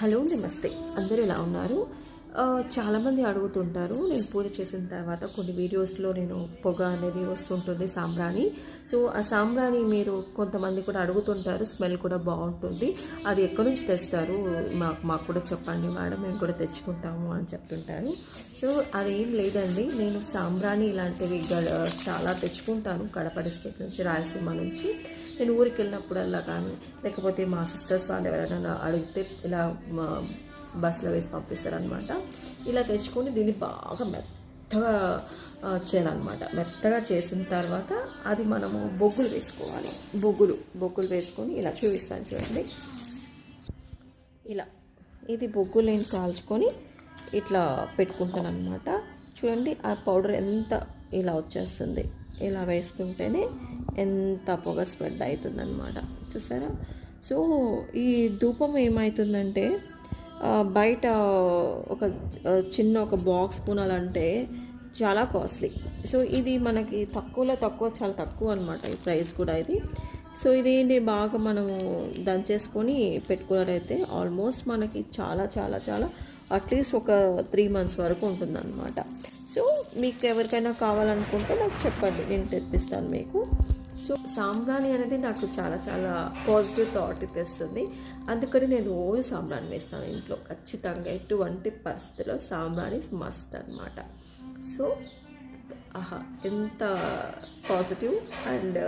Hello నమస్తే. అందరూ ఎలా ఉన్నారు? చాలామంది అడుగుతుంటారు నేను పూజ చేసిన తర్వాత కొన్ని వీడియోస్లో నేను పొగ అనేది వస్తుంటుంది సాంబ్రాణి. సో ఆ సాంబ్రాణి మీరు కొంతమంది కూడా అడుగుతుంటారు స్మెల్ కూడా బాగుంటుంది. అది ఎక్కడి నుంచి తెస్తారు? మాకు మాకు కూడా చెప్పండి మేడం మేము కూడా తెచ్చుకుంటాము అని చెప్తుంటారు. సో అదేం లేదండి. నేను సాంబ్రాణి ఇలాంటివి గ- చాలా తెచ్చుకుంటాను కడప డిస్ట్రిక్ట్ నుంచి రాయలసీమ నుంచి. నేను ఊరికి వెళ్ళినప్పుడల్లా కానీ లేకపోతే మా సిస్టర్స్ వాళ్ళు ఎవరైనా అడిగితే ఇలా బస్సులో వేసి పంపిస్తారనమాట ఇలా తెచ్చుకొని దీన్ని బాగా మెత్తగా చేయాలన్నమాట. మెత్తగా చేసిన తర్వాత అది మనము బొగ్గులు వేసుకోవాలి. బొగ్గులు బొగ్గులు వేసుకొని ఇలా చూపిస్తాను చూడండి. ఇలా ఇది బొగ్గులు నేను కాల్చుకొని ఇట్లా పెట్టుకుంటాను అనమాట చూడండి ఆ పౌడర్ ఎంత ఇలా వచ్చేస్తుంది. ఇలా వేస్తుంటేనే ఎంత పొగ స్ప్రెడ్ అవుతుందన్నమాట. చూసారా? సో ఈ ధూపం ఏమవుతుందంటే బయట ఒక చిన్న ఒక బాక్స్ కొనాలంటే చాలా కాస్ట్లీ. సో ఇది మనకి తక్కువలో తక్కువ చాలా తక్కువ అనమాట ఈ ప్రైస్ కూడా ఇది. సో ఇది బాగా మనము దంచేసుకొని పెట్టుకున్నట్టయితే ఆల్మోస్ట్ మనకి చాలా చాలా చాలా అట్లీస్ట్ ఒక త్రీ మంత్స్ వరకు ఉంటుందన్నమాట. సో మీకు ఎవరికైనా కావాలనుకుంటే నాకు చెప్పండి నేను తెప్పిస్తాను మీకు. సో సాంబ్రాణి అనేది నాకు చాలా చాలా పాజిటివ్ థాట్ తెస్తుంది అందుకని నేను రోజు సాంబ్రాణి వేస్తాను ఇంట్లో. ఖచ్చితంగా ఎటువంటి పరిస్థితిలో సాంబ్రాణి మస్ట్ అన్నమాట. సో ఆహా ఎంత పాజిటివ్ అండ్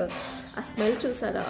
ఆ స్మెల్ చూసారా?